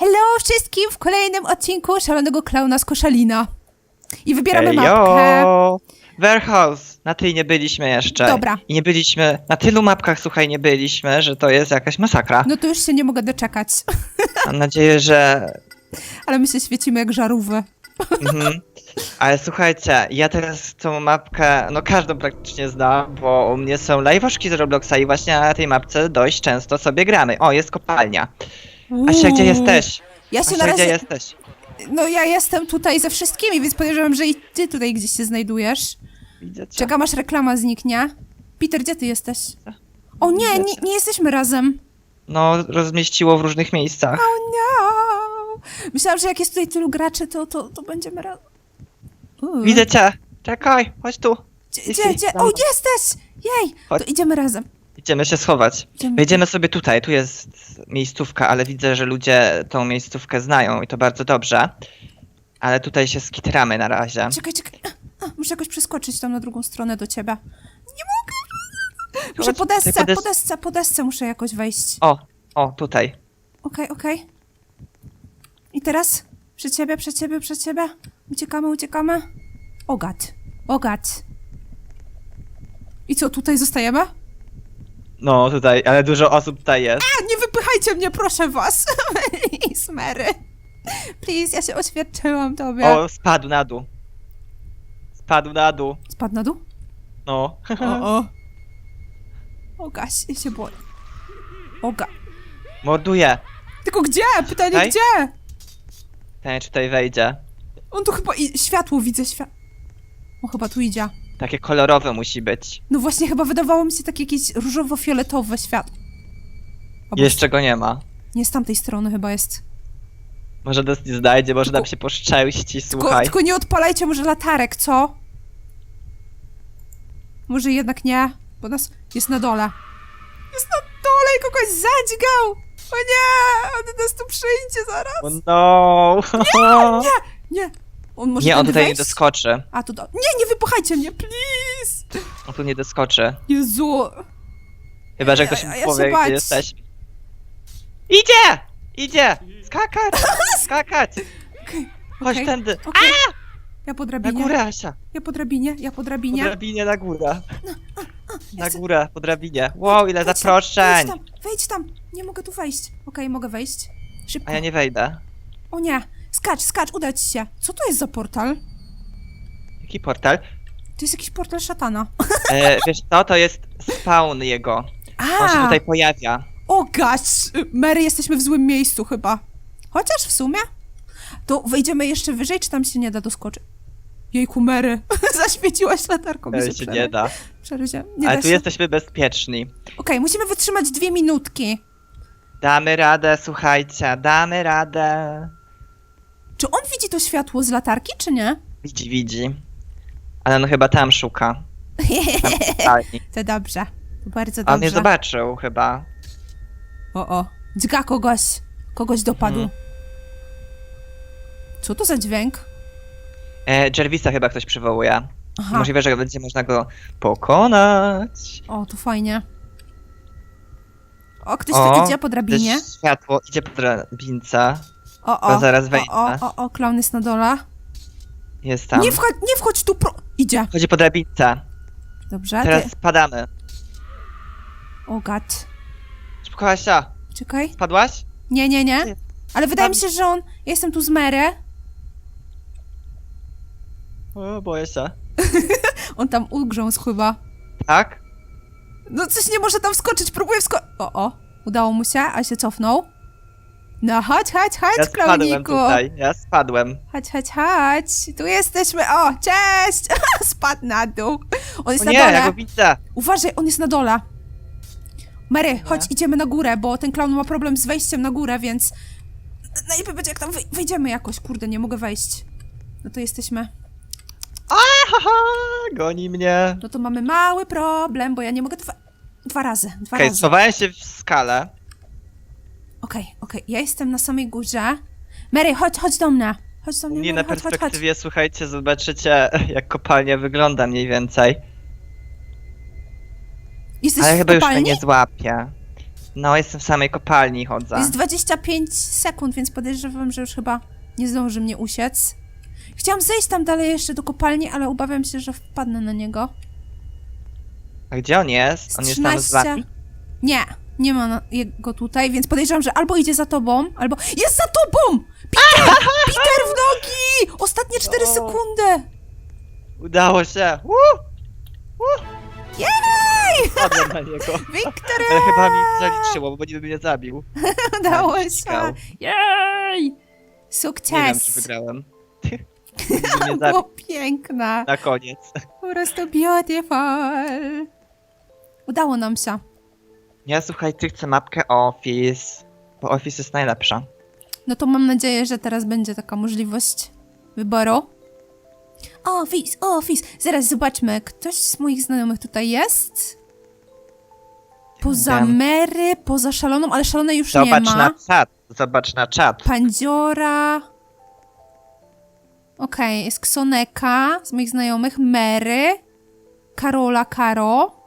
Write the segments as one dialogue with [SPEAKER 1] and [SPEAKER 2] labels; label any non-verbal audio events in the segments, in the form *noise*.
[SPEAKER 1] Hello wszystkim w kolejnym odcinku Szalonego Klauna z Koszalina. I wybieramy mapkę.
[SPEAKER 2] Ejo! Warehouse! Na tej nie byliśmy jeszcze.
[SPEAKER 1] Dobra.
[SPEAKER 2] I nie byliśmy, na tylu mapkach, słuchaj, nie byliśmy, że to jest jakaś masakra.
[SPEAKER 1] No to już się nie mogę doczekać. *laughs*
[SPEAKER 2] Mam nadzieję, że...
[SPEAKER 1] Ale my się świecimy jak żarówy.
[SPEAKER 2] Mhm. Ale słuchajcie, ja teraz tą mapkę, no każdą praktycznie znam, bo u mnie są live'oszki z Robloxa i właśnie na tej mapce dość często sobie gramy. O, jest kopalnia. Asia, gdzie jesteś?
[SPEAKER 1] Ja się
[SPEAKER 2] Asia,
[SPEAKER 1] na
[SPEAKER 2] gdzie
[SPEAKER 1] razie...
[SPEAKER 2] jesteś?
[SPEAKER 1] No ja jestem tutaj ze wszystkimi, więc podejrzewam, że i ty tutaj gdzieś się znajdujesz.
[SPEAKER 2] Widzę cię.
[SPEAKER 1] Czekam aż reklama zniknie. Peter, gdzie ty jesteś? O nie, nie, nie jesteśmy razem.
[SPEAKER 2] No, rozmieściło w różnych miejscach.
[SPEAKER 1] O no! Myślałam, że jak jest tutaj tylu graczy, to, to, to będziemy razem. Uuu.
[SPEAKER 2] Widzę cię! Czekaj, chodź tu.
[SPEAKER 1] Gdzie,
[SPEAKER 2] Jesteś
[SPEAKER 1] gdzie, gdzie? O, jesteś! Jej!
[SPEAKER 2] Chodź.
[SPEAKER 1] To idziemy razem.
[SPEAKER 2] Idziemy się schować.
[SPEAKER 1] Idziemy.
[SPEAKER 2] Wejdziemy sobie tutaj, tu jest miejscówka, ale widzę, że ludzie tą miejscówkę znają i to bardzo dobrze. Ale tutaj się skitramy na razie.
[SPEAKER 1] Czekaj, czekaj. A, a, muszę jakoś przeskoczyć tam na drugą stronę do ciebie. Nie mogę! Muszę po desce,
[SPEAKER 2] po des-
[SPEAKER 1] po desce, po desce muszę jakoś wejść.
[SPEAKER 2] O, o, tutaj.
[SPEAKER 1] Okej, okej. I teraz? Przed ciebie, przed ciebie, przed ciebie. Uciekamy, uciekamy. Ogat. Ogat. I co, tutaj zostajemy?
[SPEAKER 2] No, tutaj, ale dużo osób tutaj jest.
[SPEAKER 1] A, nie wypychajcie mnie, proszę was. Please, *laughs* Mary. Please, ja się oświadczyłam tobie.
[SPEAKER 2] O, spadł na dół. Spadł na dół.
[SPEAKER 1] Spadł na dół?
[SPEAKER 2] No.
[SPEAKER 1] O, *laughs* o. O, Gaś, ja się boję. O, ga...
[SPEAKER 2] Morduje.
[SPEAKER 1] Tylko gdzie? Pytanie
[SPEAKER 2] Tutaj?
[SPEAKER 1] gdzie?
[SPEAKER 2] Ten czy tutaj wejdzie.
[SPEAKER 1] On tu chyba... I... Światło widzę, świat... On chyba tu idzie.
[SPEAKER 2] Takie kolorowe musi być.
[SPEAKER 1] No właśnie, chyba wydawało mi się takie jakieś różowo-fioletowe światło. Albo
[SPEAKER 2] Jeszcze go nie ma.
[SPEAKER 1] Nie z tamtej strony chyba jest.
[SPEAKER 2] Może nas nie znajdzie, może nam
[SPEAKER 1] Tylko-
[SPEAKER 2] się poszczęści,
[SPEAKER 1] Tylko,
[SPEAKER 2] słuchaj.
[SPEAKER 1] tylko nie odpalajcie może latarek, co? Może jednak nie, bo nas jest na dole. Jest na dole i kogoś zadźgał! O nie! On do nas tu przyjdzie zaraz!
[SPEAKER 2] O no!
[SPEAKER 1] Nie! On może
[SPEAKER 2] Nie, on
[SPEAKER 1] tędy
[SPEAKER 2] tutaj nie
[SPEAKER 1] wejść?
[SPEAKER 2] doskoczy.
[SPEAKER 1] A, tu do... Nie, nie wypychajcie mnie, please!
[SPEAKER 2] On tu nie doskoczy.
[SPEAKER 1] Jezu!
[SPEAKER 2] Chyba, że ktoś mu
[SPEAKER 1] ja się
[SPEAKER 2] powie,
[SPEAKER 1] bać.
[SPEAKER 2] gdzie jesteś. Idzie! Idzie! Skakać! *laughs* Skakać! Chodź
[SPEAKER 1] Okej,
[SPEAKER 2] tędy!
[SPEAKER 1] okej. Ja po
[SPEAKER 2] Na
[SPEAKER 1] drabinie.
[SPEAKER 2] górę, Asia!
[SPEAKER 1] Ja po drabinie, ja po
[SPEAKER 2] Po
[SPEAKER 1] drabinie.
[SPEAKER 2] drabinie na górę. Na
[SPEAKER 1] chcę-
[SPEAKER 2] górę, po drabinie. Wow, ile
[SPEAKER 1] Wejdź tam,
[SPEAKER 2] zaproszeń!
[SPEAKER 1] Wejdź tam, wejdź tam! Nie mogę tu wejść. Okej, mogę wejść. Szybko.
[SPEAKER 2] A ja nie wejdę.
[SPEAKER 1] O nie! Skacz, skacz, udać się! Co to jest za portal?
[SPEAKER 2] Jaki portal?
[SPEAKER 1] To jest jakiś portal szatana.
[SPEAKER 2] E, wiesz co, to jest spawn jego. On się
[SPEAKER 1] A!
[SPEAKER 2] tutaj pojawia.
[SPEAKER 1] O gaś! Mary, jesteśmy w złym miejscu chyba. Chociaż w sumie? To wejdziemy jeszcze wyżej, czy tam się nie da doskoczyć? Jejku, Mary, *laughs* zaświeciłaś latarką. mi
[SPEAKER 2] Ale się nie da.
[SPEAKER 1] przerwie- Nie
[SPEAKER 2] Ale
[SPEAKER 1] da
[SPEAKER 2] tu
[SPEAKER 1] się.
[SPEAKER 2] jesteśmy bezpieczni.
[SPEAKER 1] Okej, musimy wytrzymać dwie minutki.
[SPEAKER 2] Damy radę, słuchajcie, damy radę.
[SPEAKER 1] Czy on widzi to światło z latarki, czy nie?
[SPEAKER 2] Widzi, widzi. Ale on chyba tam szuka. Tam w *laughs*
[SPEAKER 1] to dobrze. To bardzo
[SPEAKER 2] A on mnie
[SPEAKER 1] dobrze.
[SPEAKER 2] zobaczył chyba.
[SPEAKER 1] O, o. Dźga kogoś. Kogoś dopadł.
[SPEAKER 2] Mhm.
[SPEAKER 1] Co to za dźwięk?
[SPEAKER 2] E, Jervisa chyba ktoś przywołuje.
[SPEAKER 1] Aha.
[SPEAKER 2] Możliwe, że będzie można go pokonać.
[SPEAKER 1] O, to fajnie. O, ktoś
[SPEAKER 2] O,
[SPEAKER 1] tu idzie po drabinie.
[SPEAKER 2] Też światło idzie po drabince.
[SPEAKER 1] O, o.
[SPEAKER 2] zaraz
[SPEAKER 1] o, o, o, o, klaun jest na dole.
[SPEAKER 2] Jest tam.
[SPEAKER 1] Nie wchodź, nie wchodź tu, pro... Idzie.
[SPEAKER 2] Chodzi po drabince.
[SPEAKER 1] Dobrze,
[SPEAKER 2] Teraz
[SPEAKER 1] ty...
[SPEAKER 2] spadamy.
[SPEAKER 1] O, gad.
[SPEAKER 2] Szybko, Asia.
[SPEAKER 1] Czekaj.
[SPEAKER 2] Spadłaś?
[SPEAKER 1] Nie, nie, nie. Ale wydaje mi się, że on... Ja jestem tu z Mary.
[SPEAKER 2] O, boję się. *laughs*
[SPEAKER 1] On tam ugrzązł chyba.
[SPEAKER 2] Tak?
[SPEAKER 1] No coś nie może tam wskoczyć, próbuję wsko... O, o. Udało mu się, a się cofnął. No chodź, chodź, chodź,
[SPEAKER 2] Ja spadłem
[SPEAKER 1] klauniku.
[SPEAKER 2] tutaj. Ja spadłem.
[SPEAKER 1] Chodź, chodź, chodź. Tu jesteśmy. O, cześć! *laughs* Spadł na dół. On jest
[SPEAKER 2] O
[SPEAKER 1] na
[SPEAKER 2] nie,
[SPEAKER 1] dole.
[SPEAKER 2] ja go widzę.
[SPEAKER 1] Uważaj, on jest na dole. Mary, chodź, idziemy na górę, bo ten klaun ma problem z wejściem na górę, więc najlepiej będzie jak tam wej- wejdziemy jakoś. Kurde, nie mogę wejść. No to jesteśmy.
[SPEAKER 2] Haha, goni mnie.
[SPEAKER 1] No to mamy mały problem, bo ja nie mogę dwa, dwa razy. Dwa
[SPEAKER 2] Okej,
[SPEAKER 1] razy.
[SPEAKER 2] schowałem się w skalę.
[SPEAKER 1] Okej, okej, ja jestem na samej górze. Mary, chodź, chodź do mnie. Chodź do mnie, Mary,
[SPEAKER 2] na
[SPEAKER 1] chodź, chodź, chodź.
[SPEAKER 2] perspektywie, słuchajcie, zobaczycie, *laughs* jak kopalnia wygląda mniej więcej.
[SPEAKER 1] Jesteś
[SPEAKER 2] Ale
[SPEAKER 1] w
[SPEAKER 2] chyba już mnie
[SPEAKER 1] kopalni?
[SPEAKER 2] nie złapie. No, jestem w samej kopalni, chodzę.
[SPEAKER 1] Jest 25 sekund, więc podejrzewam, że już chyba nie zdąży mnie usiec. Chciałam zejść tam dalej jeszcze do kopalni, ale obawiam się, że wpadnę na niego.
[SPEAKER 2] A gdzie on jest? On jest tam z
[SPEAKER 1] 13.
[SPEAKER 2] wami?
[SPEAKER 1] Nie, nie ma jego tutaj, więc podejrzewam, że albo idzie za tobą, albo... Jest za tobą! Peter! *laughs* Peter w nogi! Ostatnie 4
[SPEAKER 2] O.
[SPEAKER 1] sekundy!
[SPEAKER 2] Udało się! Woo!
[SPEAKER 1] Jej!
[SPEAKER 2] Padłem na niego. *laughs*
[SPEAKER 1] Wiktory!
[SPEAKER 2] Ale chyba mi zaliczyło, bo niby mnie zabił. *laughs*
[SPEAKER 1] Udało się!
[SPEAKER 2] ściskał.
[SPEAKER 1] Jej!
[SPEAKER 2] Nie wiem, czy
[SPEAKER 1] Sukces!
[SPEAKER 2] wygrałem. Niby mnie zabił
[SPEAKER 1] Było piękne.
[SPEAKER 2] na koniec.
[SPEAKER 1] Po prostu beautiful. Udało nam się.
[SPEAKER 2] Ja słuchaj, ty chcę mapkę Office, bo Office jest najlepsza.
[SPEAKER 1] No to mam nadzieję, że teraz będzie taka możliwość wyboru. Office, office. Zaraz zobaczmy. Ktoś z moich znajomych tutaj jest? Poza
[SPEAKER 2] Tam.
[SPEAKER 1] Mary, poza Szaloną, ale Szalonej już nie
[SPEAKER 2] Zobacz
[SPEAKER 1] ma.
[SPEAKER 2] na czat, zobacz na czat.
[SPEAKER 1] Pandziora. Okej, jest Ksoneka z moich znajomych, Mary, Karola, Karo.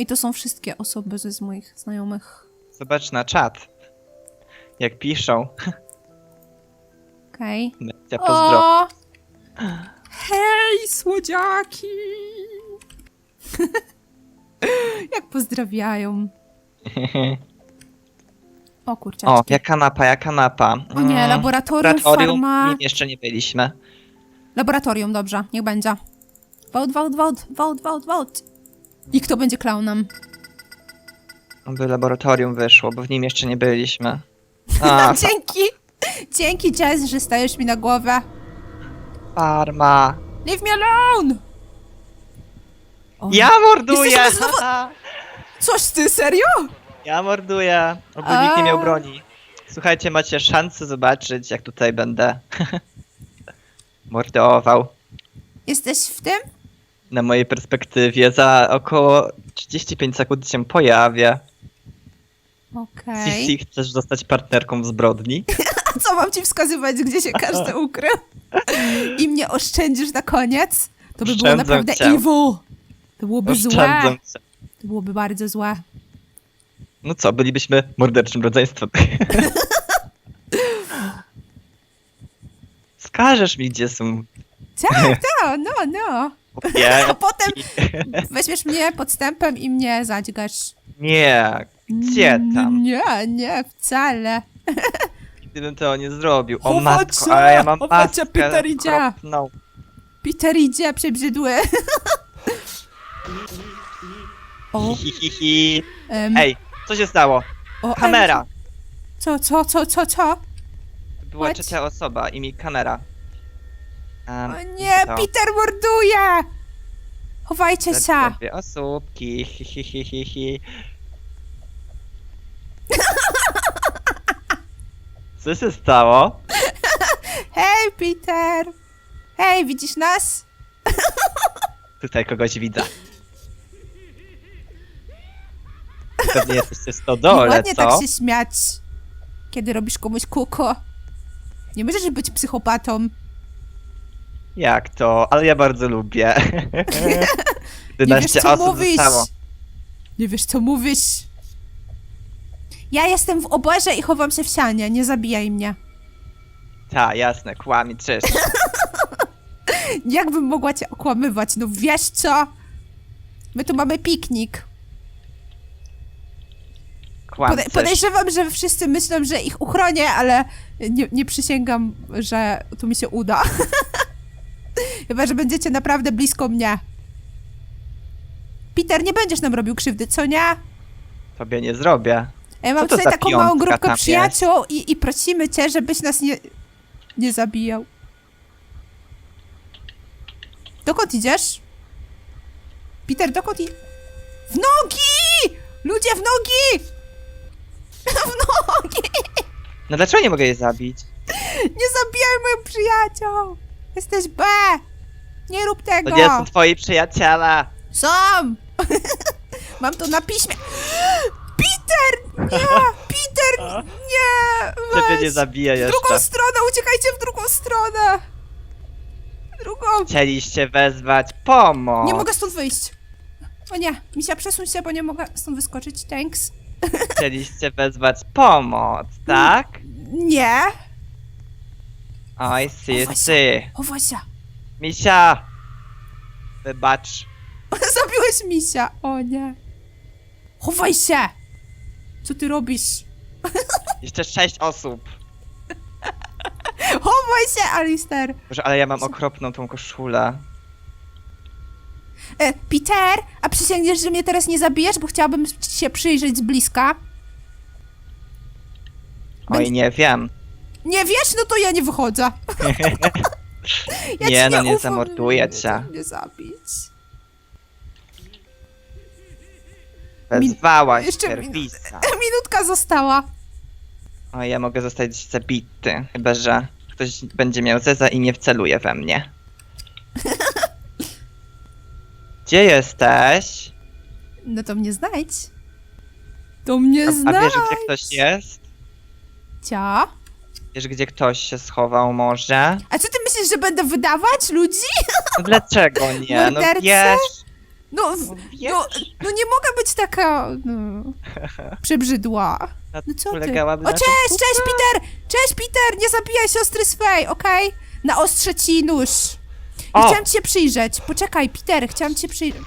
[SPEAKER 1] I to są wszystkie osoby ze z moich znajomych.
[SPEAKER 2] Zobacz na czat. Jak piszą.
[SPEAKER 1] Okej.
[SPEAKER 2] Pozdro.
[SPEAKER 1] O! Hej, słodziaki! *laughs* Jak pozdrawiają. O kurczę.
[SPEAKER 2] O, jaka mapa, jaka mapa.
[SPEAKER 1] O nie,
[SPEAKER 2] Mm,
[SPEAKER 1] laboratorium,
[SPEAKER 2] Laboratorium,
[SPEAKER 1] farma...
[SPEAKER 2] nim jeszcze nie byliśmy.
[SPEAKER 1] Laboratorium, dobrze, niech będzie. Wołt, wołt, wołt, wołt, wołt, wołt. I kto będzie klaunem?
[SPEAKER 2] By laboratorium wyszło, bo w nim jeszcze nie byliśmy. *laughs* A,
[SPEAKER 1] Dzięki! Dzięki, Jazz, że stajesz mi na głowę.
[SPEAKER 2] farma.
[SPEAKER 1] Leave me alone! O,
[SPEAKER 2] Ja morduję!
[SPEAKER 1] Znowu- *laughs* Coś ty, serio?
[SPEAKER 2] Ja morduję. Oby nikt nie miał
[SPEAKER 1] A.
[SPEAKER 2] broni. Słuchajcie, macie szansę zobaczyć, jak tutaj będę *laughs* mordował.
[SPEAKER 1] Jesteś w tym?
[SPEAKER 2] Na mojej perspektywie za około 35 sekund się pojawię.
[SPEAKER 1] Okej.
[SPEAKER 2] Sisi, chcesz zostać partnerką w zbrodni?
[SPEAKER 1] A *laughs* co mam ci wskazywać, gdzie się każdy ukrył? I mnie oszczędzisz na koniec? To by było
[SPEAKER 2] Oszczędzam
[SPEAKER 1] naprawdę
[SPEAKER 2] cię.
[SPEAKER 1] evil. To byłoby złe.
[SPEAKER 2] Oszczędzam cię.
[SPEAKER 1] To byłoby bardzo złe.
[SPEAKER 2] No co, bylibyśmy morderczym rodzeństwem. *laughs* Skażesz mi, gdzie są
[SPEAKER 1] Tak, tak, no, no.
[SPEAKER 2] Kopie. *laughs*
[SPEAKER 1] A potem weźmiesz mnie podstępem i mnie zadźgasz.
[SPEAKER 2] Nie, gdzie tam?
[SPEAKER 1] Nie, nie, wcale. *laughs*
[SPEAKER 2] Gdybym to nie zrobił. O
[SPEAKER 1] Chowacie,
[SPEAKER 2] matko, ale ja mam
[SPEAKER 1] chowacie,
[SPEAKER 2] maskę
[SPEAKER 1] Peter idzie.
[SPEAKER 2] okropną.
[SPEAKER 1] Peter idzie, przebrzydły. *laughs* O,
[SPEAKER 2] Hi, hi, hi.
[SPEAKER 1] em,
[SPEAKER 2] Ej, co się stało?
[SPEAKER 1] o,
[SPEAKER 2] Kamera.
[SPEAKER 1] em, Co, co, co, co, co?
[SPEAKER 2] Była trzecia osoba i mi kamera.
[SPEAKER 1] O nie,
[SPEAKER 2] to.
[SPEAKER 1] Peter morduje! Chowajcie się.
[SPEAKER 2] Dwie osóbki, hi, hi, hi, hi, hi. *laughs* Co się stało?
[SPEAKER 1] Hej, Peter! Hej, widzisz nas? *laughs*
[SPEAKER 2] Tutaj kogoś widzę. Pewnie jesteście w stodole,
[SPEAKER 1] Ładnie
[SPEAKER 2] co?
[SPEAKER 1] tak się śmiać, kiedy robisz komuś kuko. Nie możesz być psychopatą.
[SPEAKER 2] Jak to? Ale ja bardzo lubię. *laughs*
[SPEAKER 1] Nie
[SPEAKER 2] 11
[SPEAKER 1] wiesz, co
[SPEAKER 2] osób
[SPEAKER 1] mówisz.
[SPEAKER 2] zostało.
[SPEAKER 1] Nie wiesz, co mówisz. Ja jestem w oborze i chowam się w sianie. Nie zabijaj mnie.
[SPEAKER 2] Tak, jasne, kłamie, cześć. *laughs*
[SPEAKER 1] Jakbym mogła cię okłamywać? No wiesz co? My tu mamy piknik.
[SPEAKER 2] Kłam,
[SPEAKER 1] Pode- podejrzewam, że wszyscy myślą, że ich uchronię, ale nie, nie przysięgam, że to mi się uda. *laughs* Chyba, że będziecie naprawdę blisko mnie. Peter, nie będziesz nam robił krzywdy, co nie?
[SPEAKER 2] Tobie nie zrobię.
[SPEAKER 1] Ja mam
[SPEAKER 2] to
[SPEAKER 1] tutaj
[SPEAKER 2] za
[SPEAKER 1] taką małą
[SPEAKER 2] piątka
[SPEAKER 1] grupkę
[SPEAKER 2] tam
[SPEAKER 1] przyjaciół i, i prosimy cię, żebyś nas nie, nie zabijał. Dokąd idziesz? Peter, dokąd i... W nogi! Ludzie, w nogi! *laughs* W nogi!
[SPEAKER 2] No dlaczego nie mogę jej zabić?
[SPEAKER 1] Nie zabijaj moich przyjaciół! Jesteś B! Nie rób tego!
[SPEAKER 2] To nie są twoi przyjaciele.
[SPEAKER 1] Są! *laughs* Mam to na piśmie. Peter! Nie! Peter! Nie!
[SPEAKER 2] Ciebie
[SPEAKER 1] Weź.
[SPEAKER 2] nie zabiję
[SPEAKER 1] W drugą stronę! Uciekajcie w drugą stronę! W Drugą!
[SPEAKER 2] Chcieliście wezwać pomoc.
[SPEAKER 1] Nie mogę stąd wyjść! O nie! Misia, przesuń się, bo nie mogę stąd wyskoczyć. Thanks. *laughs*
[SPEAKER 2] Chcieliście wezwać pomoc, tak?
[SPEAKER 1] Nie!
[SPEAKER 2] Oj, si,
[SPEAKER 1] Chowaj się.
[SPEAKER 2] si.
[SPEAKER 1] Się!
[SPEAKER 2] Misia! Wybacz. *laughs*
[SPEAKER 1] Zabiłeś misia! O nie! Chowaj się! Co ty robisz? *laughs*
[SPEAKER 2] Jeszcze sześć osób.
[SPEAKER 1] Chowaj się, Alister!
[SPEAKER 2] Boże, ale ja mam okropną tą koszulę.
[SPEAKER 1] E, Peter, a przysięgniesz, że mnie teraz nie zabijesz, bo chciałabym ci się przyjrzeć z bliska?
[SPEAKER 2] Oj,
[SPEAKER 1] Będzie-
[SPEAKER 2] nie wiem.
[SPEAKER 1] Nie wiesz? No to ja nie wychodzę. *laughs* Ja
[SPEAKER 2] Nie, no nie
[SPEAKER 1] ufam,
[SPEAKER 2] zamorduję
[SPEAKER 1] nie
[SPEAKER 2] cię.
[SPEAKER 1] mnie zabić.
[SPEAKER 2] Wezwałaś
[SPEAKER 1] jeszcze
[SPEAKER 2] serwisa. *laughs*
[SPEAKER 1] Minutka została.
[SPEAKER 2] O, ja mogę zostać zabity. Chyba, że ktoś będzie miał zeza i nie wceluje we mnie. *laughs* Gdzie jesteś?
[SPEAKER 1] No to mnie znajdź. To mnie
[SPEAKER 2] A, a
[SPEAKER 1] znajdź.
[SPEAKER 2] wiesz, gdzie ktoś jest?
[SPEAKER 1] Cia?
[SPEAKER 2] Wiesz, gdzie ktoś się schował może?
[SPEAKER 1] A co ty myślisz, że będę wydawać ludzi?
[SPEAKER 2] No dlaczego *laughs* nie? No
[SPEAKER 1] Mordercy?
[SPEAKER 2] wiesz,
[SPEAKER 1] No,
[SPEAKER 2] no wiesz.
[SPEAKER 1] no, no nie mogę być taka no, *laughs* przebrzydła.
[SPEAKER 2] na
[SPEAKER 1] No co ty?
[SPEAKER 2] polegałaby
[SPEAKER 1] O
[SPEAKER 2] nasza
[SPEAKER 1] cześć, cześć Peter! Cześć Peter! Nie zabijaj siostry swej, okej? Na ostrze ci nóż. I
[SPEAKER 2] O!
[SPEAKER 1] chciałam ci się przyjrzeć. Poczekaj, Peter, chciałam cię przyjrzeć.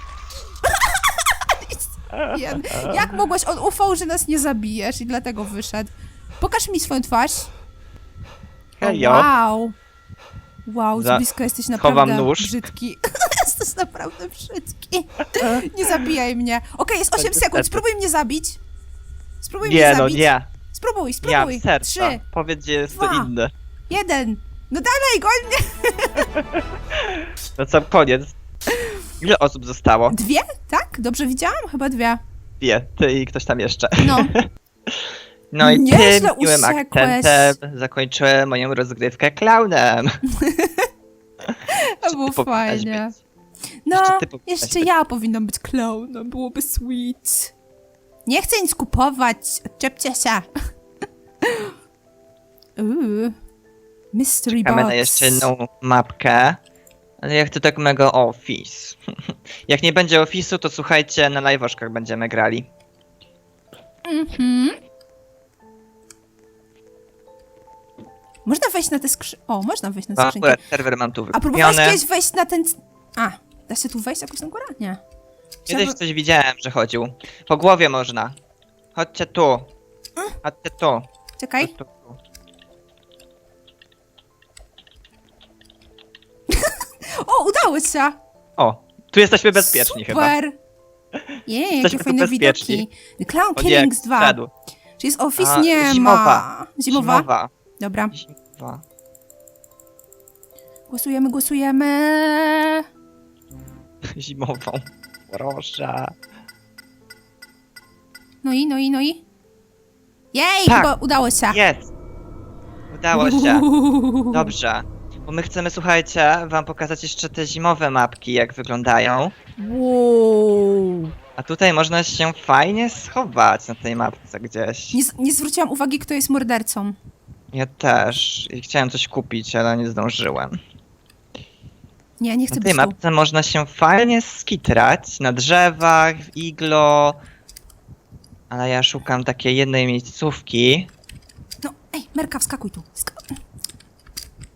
[SPEAKER 1] Jen, *laughs* Jak mogłeś? On ufał, że nas nie zabijesz i dlatego wyszedł. Pokaż mi swoją twarz.
[SPEAKER 2] Hejo.
[SPEAKER 1] wow. Wow, z
[SPEAKER 2] Za-
[SPEAKER 1] bliska jesteś naprawdę
[SPEAKER 2] nóż.
[SPEAKER 1] brzydki. *laughs* jesteś naprawdę brzydki. *laughs* nie zabijaj mnie. Okej, jest 8
[SPEAKER 2] Będzie
[SPEAKER 1] sekund, spróbuj mnie zabić. Spróbuj mnie
[SPEAKER 2] Nie, no
[SPEAKER 1] zabić.
[SPEAKER 2] nie.
[SPEAKER 1] Spróbuj,
[SPEAKER 2] Nie
[SPEAKER 1] spróbuj.
[SPEAKER 2] serca.
[SPEAKER 1] Trzy,
[SPEAKER 2] Powiedz, gdzie jest
[SPEAKER 1] dwa.
[SPEAKER 2] to inne.
[SPEAKER 1] jeden. No dalej, goń mnie. *laughs*
[SPEAKER 2] No co, koniec. Ile osób zostało?
[SPEAKER 1] Dwie? Tak? Dobrze widziałam? Chyba dwie.
[SPEAKER 2] Dwie. Ty i ktoś tam jeszcze.
[SPEAKER 1] No.
[SPEAKER 2] No i
[SPEAKER 1] Nieźle
[SPEAKER 2] tym miłym
[SPEAKER 1] usiekłeś.
[SPEAKER 2] akcentem zakończyłem moją rozgrywkę klaunem. *laughs*
[SPEAKER 1] To było
[SPEAKER 2] ty powinnaś
[SPEAKER 1] fajnie.
[SPEAKER 2] być.
[SPEAKER 1] No,
[SPEAKER 2] Jeszcze ty powinnaś
[SPEAKER 1] jeszcze
[SPEAKER 2] być.
[SPEAKER 1] ja powinnam być klaunem, byłoby sweet. Nie chcę nic kupować, odczepcie się. *laughs* Uuu. Mystery
[SPEAKER 2] Czekamy
[SPEAKER 1] box.
[SPEAKER 2] na jeszcze jedną mapkę. Ale ja chcę tak mega office. *laughs* Jak nie będzie ofisu, to słuchajcie, na live'oszkach będziemy grali.
[SPEAKER 1] Mhm. Można wejść na te skrzy... O, można wejść na te skrzynki.
[SPEAKER 2] akurat serwer mam tu
[SPEAKER 1] A próbowałeś
[SPEAKER 2] wykupiony.
[SPEAKER 1] kiedyś wejść na ten... A, da się tu wejść jakoś na górę? Nie.
[SPEAKER 2] Kiedyś coś widziałem, że chodził. Po głowie można. Chodźcie tu. Chodźcie tu.
[SPEAKER 1] Czekaj.
[SPEAKER 2] Tu, tu, tu. *laughs*
[SPEAKER 1] O, udało się!
[SPEAKER 2] O, tu jesteśmy bezpieczni chyba.
[SPEAKER 1] Super! *laughs* Jej, jakie
[SPEAKER 2] Jesteśmy tu
[SPEAKER 1] fajne
[SPEAKER 2] bezpieczni.
[SPEAKER 1] widoki. Clown
[SPEAKER 2] O nie,
[SPEAKER 1] Killings 2.
[SPEAKER 2] wszedł.
[SPEAKER 1] Czy jest Office?
[SPEAKER 2] A,
[SPEAKER 1] nie
[SPEAKER 2] zimowa.
[SPEAKER 1] ma. Zimowa?
[SPEAKER 2] Zimowa.
[SPEAKER 1] Dobra.
[SPEAKER 2] Zimowa.
[SPEAKER 1] Głosujemy, głosujemy. *laughs*
[SPEAKER 2] Zimową. Proszę.
[SPEAKER 1] No i, no i, no i. Jej,
[SPEAKER 2] Tak.
[SPEAKER 1] chyba udało się.
[SPEAKER 2] Jest! Udało się.
[SPEAKER 1] Uuu.
[SPEAKER 2] Dobrze. Bo my chcemy, słuchajcie, wam pokazać jeszcze te zimowe mapki, jak wyglądają.
[SPEAKER 1] Wow.
[SPEAKER 2] A tutaj można się fajnie schować na tej mapce gdzieś.
[SPEAKER 1] Nie, z- nie zwróciłam uwagi, kto jest mordercą.
[SPEAKER 2] Ja też. I chciałem coś kupić, ale nie zdążyłem.
[SPEAKER 1] Nie, nie chcę
[SPEAKER 2] Na tej
[SPEAKER 1] być tu.
[SPEAKER 2] mapce można się fajnie skitrać na drzewach, w iglo. Ale ja szukam takiej jednej miejscówki.
[SPEAKER 1] No, ej, Merka, wskakuj tu.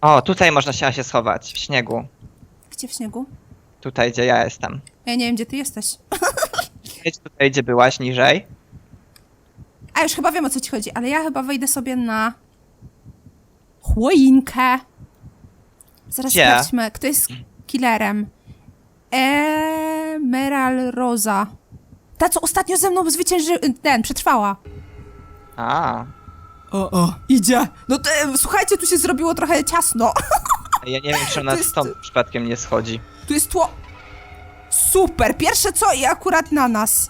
[SPEAKER 2] O, tutaj można się, się schować, w śniegu.
[SPEAKER 1] Gdzie w śniegu?
[SPEAKER 2] Tutaj, gdzie ja jestem.
[SPEAKER 1] Ja nie wiem, gdzie ty jesteś. *laughs*
[SPEAKER 2] Jedź tutaj, gdzie byłaś, niżej.
[SPEAKER 1] A już chyba wiem, o co ci chodzi, ale ja chyba wejdę sobie na choinkę. Zaraz
[SPEAKER 2] Gdzie?
[SPEAKER 1] sprawdźmy, kto jest killerem. Emerald Rosa. Ta, co ostatnio ze mną zwycięży... ten, przetrwała.
[SPEAKER 2] A,
[SPEAKER 1] O, o, idzie. No to, e, słuchajcie, tu się zrobiło trochę ciasno.
[SPEAKER 2] ja nie wiem, czy ona *laughs*
[SPEAKER 1] To jest-
[SPEAKER 2] stąd przypadkiem nie schodzi.
[SPEAKER 1] Tu jest tło... Super, pierwsze co i akurat na nas.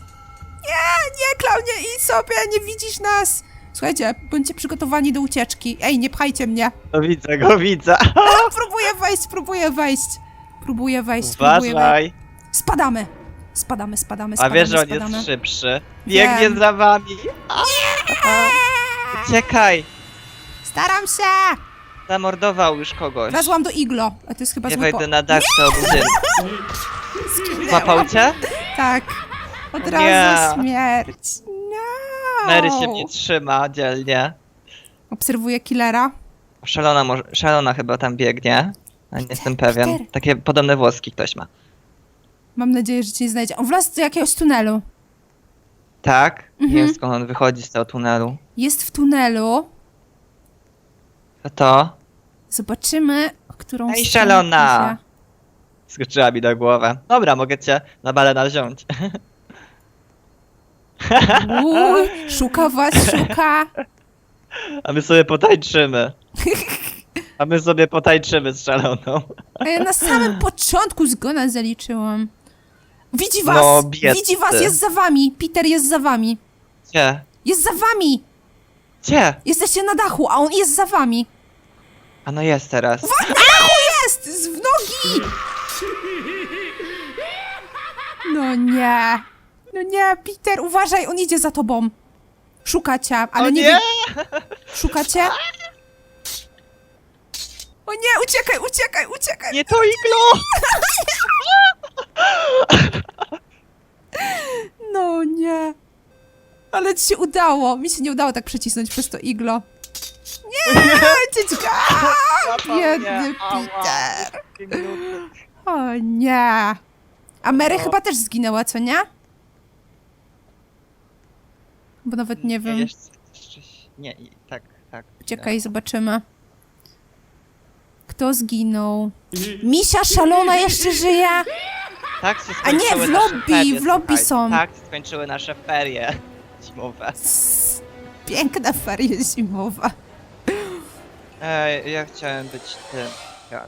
[SPEAKER 1] Nie, nie, klaunie, idź sobie, nie widzisz nas. Słuchajcie, bądźcie przygotowani do ucieczki. Ej, nie pchajcie mnie.
[SPEAKER 2] No widzę go, widzę.
[SPEAKER 1] Próbuję wejść, próbuję wejść. Próbuję wejść, próbuję wejść.
[SPEAKER 2] Uważaj.
[SPEAKER 1] Spadamy. Spadamy, spadamy,
[SPEAKER 2] A
[SPEAKER 1] spadamy,
[SPEAKER 2] wiesz, że on
[SPEAKER 1] spadamy.
[SPEAKER 2] jest szybszy.
[SPEAKER 1] Wiem.
[SPEAKER 2] Biegnie za wami. A, a. Uciekaj.
[SPEAKER 1] Staram się!
[SPEAKER 2] Zamordował już kogoś.
[SPEAKER 1] Wlazłam do iglo. A to jest chyba
[SPEAKER 2] Ja
[SPEAKER 1] zły po...
[SPEAKER 2] wejdę na dach tego budynku. Złapał cię?
[SPEAKER 1] Tak. Od
[SPEAKER 2] O
[SPEAKER 1] razu
[SPEAKER 2] nie.
[SPEAKER 1] śmierć.
[SPEAKER 2] Mary się nie trzyma dzielnie.
[SPEAKER 1] Obserwuję killera.
[SPEAKER 2] Szalona, może, szalona chyba tam biegnie. Ale nie jestem pewien.
[SPEAKER 1] Peter.
[SPEAKER 2] Takie podobne włoski ktoś ma.
[SPEAKER 1] Mam nadzieję, że cię nie znajdzie. On wlazł do jakiegoś tunelu.
[SPEAKER 2] Tak? Nie
[SPEAKER 1] Mhm.
[SPEAKER 2] wiem skąd on wychodzi z tego tunelu.
[SPEAKER 1] Jest w tunelu.
[SPEAKER 2] A to?
[SPEAKER 1] Zobaczymy, w którą
[SPEAKER 2] Ej,
[SPEAKER 1] stronę
[SPEAKER 2] szalona! Skoczyła mi do głowę. Dobra, mogę cię na balena wziąć. *laughs*
[SPEAKER 1] Uj, szuka was, szuka.
[SPEAKER 2] A my sobie potańczymy. A my sobie potańczymy z szaloną.
[SPEAKER 1] A ja na samym początku zgona zaliczyłam. Widzi was!
[SPEAKER 2] No, biedny.
[SPEAKER 1] widzi was, jest za wami! Peter jest za wami!
[SPEAKER 2] Gdzie?
[SPEAKER 1] Jest za wami!
[SPEAKER 2] Gdzie?
[SPEAKER 1] Jesteście na dachu, a on jest za wami!
[SPEAKER 2] A no jest teraz.
[SPEAKER 1] Na dachu jest! Z w nogi! No nie! No nie, Peter, uważaj, on idzie za tobą. Szuka cię, ale
[SPEAKER 2] o
[SPEAKER 1] nie,
[SPEAKER 2] nie!
[SPEAKER 1] wie... Szuka cię? *laughs* O nie, uciekaj, uciekaj, uciekaj!
[SPEAKER 2] Nie to iglo! *laughs*
[SPEAKER 1] No nie. Ale ci się udało. Mi się nie udało tak przecisnąć przez to iglo. Nie, *laughs* cieczka! Biedny Peter. O nie. A Mary
[SPEAKER 2] No.
[SPEAKER 1] chyba też zginęła, co nie? Bo nawet nie wiem.
[SPEAKER 2] Jeszcze, jeszcze, nie, tak, tak.
[SPEAKER 1] Czekaj, zobaczymy. Kto zginął? Misia szalona jeszcze żyje?
[SPEAKER 2] Tak się
[SPEAKER 1] A nie,
[SPEAKER 2] skończyły
[SPEAKER 1] w
[SPEAKER 2] nasze
[SPEAKER 1] lobby,
[SPEAKER 2] ferie,
[SPEAKER 1] w lobby
[SPEAKER 2] słuchajcie.
[SPEAKER 1] są.
[SPEAKER 2] Tak się skończyły nasze ferie *laughs* zimowe.
[SPEAKER 1] Sss, Piękna ferie zimowa.
[SPEAKER 2] Ej, ja chciałem być tym, ja.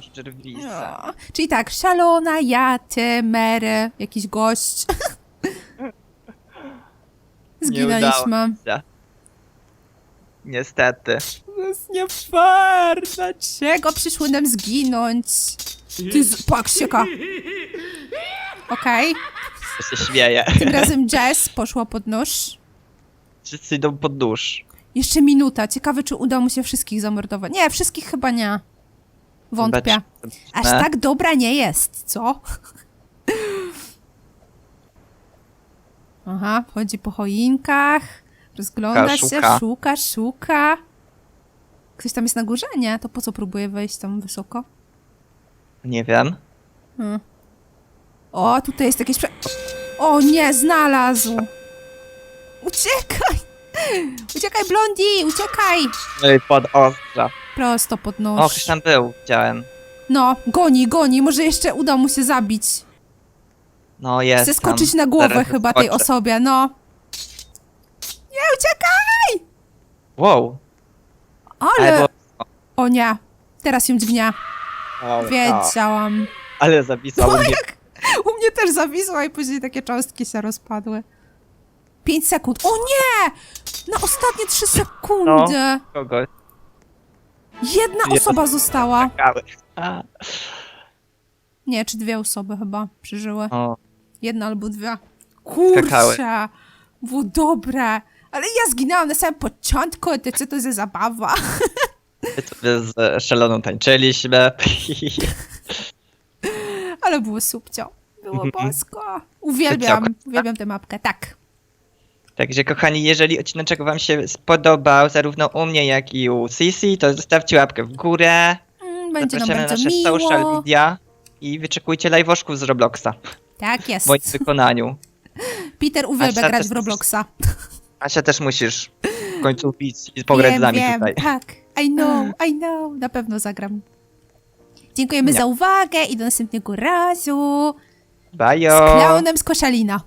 [SPEAKER 1] No. Czyli tak, szalona, ja, ty, Mary, jakiś gość. *laughs* Zginęliśmy.
[SPEAKER 2] się. Niestety.
[SPEAKER 1] To jest nie fair! Dlaczego przyszły nam zginąć? Ty z... Paksieka! Okej,
[SPEAKER 2] To się śmieje.
[SPEAKER 1] tym razem Jess poszła pod nóż.
[SPEAKER 2] Wszyscy idą pod dusz.
[SPEAKER 1] Jeszcze minuta. Ciekawe, czy uda mu się wszystkich zamordować. Nie, wszystkich chyba nie. Wątpię. Aż tak dobra nie jest, co? Aha, chodzi po choinkach, rozgląda
[SPEAKER 2] Szuka,
[SPEAKER 1] się,
[SPEAKER 2] szuka.
[SPEAKER 1] szuka, szuka. Ktoś tam jest na górze? Nie, to po co próbuje wejść tam wysoko?
[SPEAKER 2] Nie wiem.
[SPEAKER 1] Hmm. O, tutaj jest jakieś prze... O nie, znalazł! Uciekaj! Uciekaj, Blondi, uciekaj!
[SPEAKER 2] Ej, pod ostrza.
[SPEAKER 1] Prosto pod nóż.
[SPEAKER 2] O, ktoś tam był, widziałem.
[SPEAKER 1] No, goni, goni, może jeszcze uda mu się zabić.
[SPEAKER 2] No jest
[SPEAKER 1] Chce skoczyć na głowę
[SPEAKER 2] Zaraz
[SPEAKER 1] chyba tej osobie, no. Nie, uciekaj!
[SPEAKER 2] Wow.
[SPEAKER 1] Ale...
[SPEAKER 2] Albo...
[SPEAKER 1] O nie, teraz ją.
[SPEAKER 2] O, o,
[SPEAKER 1] Wiedziałam.
[SPEAKER 2] ale zapisał mnie.
[SPEAKER 1] U mnie też zawisła i później takie cząstki się rozpadły. Pięć sekund. O nie! Na ostatnie trzy sekundy.
[SPEAKER 2] Kogoś
[SPEAKER 1] Jedna osoba została.
[SPEAKER 2] A,
[SPEAKER 1] Nie, czy dwie osoby chyba przeżyły.
[SPEAKER 2] O,
[SPEAKER 1] Jedna albo.
[SPEAKER 2] Skakały.
[SPEAKER 1] Kurczę, było dobre. Ale ja zginęłam na samym początku, to co to za zabawa?
[SPEAKER 2] my sobie z szaloną tańczyliśmy. *laughs*
[SPEAKER 1] Ale było subcio. Było
[SPEAKER 2] Mhm.
[SPEAKER 1] bosko. Uwielbiam,
[SPEAKER 2] Subcio.
[SPEAKER 1] uwielbiam tę mapkę, tak.
[SPEAKER 2] Także kochani, jeżeli odcineczek wam się spodobał, zarówno u mnie, jak i u Sisi, to zostawcie łapkę w górę.
[SPEAKER 1] Mm, Będzie nam
[SPEAKER 2] Zapraszamy na
[SPEAKER 1] bardzo
[SPEAKER 2] nasze
[SPEAKER 1] miło.
[SPEAKER 2] social media. I wyczekujcie live'oszków z Robloxa
[SPEAKER 1] Tak jest.
[SPEAKER 2] w moim wykonaniu. *laughs*
[SPEAKER 1] Peter uwielbia
[SPEAKER 2] Asia
[SPEAKER 1] grać
[SPEAKER 2] też-
[SPEAKER 1] w Robloxa. *laughs*
[SPEAKER 2] Asia też musisz w końcu bić i pograć z nami
[SPEAKER 1] wiem,
[SPEAKER 2] tutaj.
[SPEAKER 1] tak. I know, *laughs* I know. Na pewno zagram. Dziękujemy
[SPEAKER 2] Nie.
[SPEAKER 1] za uwagę i do następnego razu. Z
[SPEAKER 2] Bajo!
[SPEAKER 1] klaunem z Koszalina.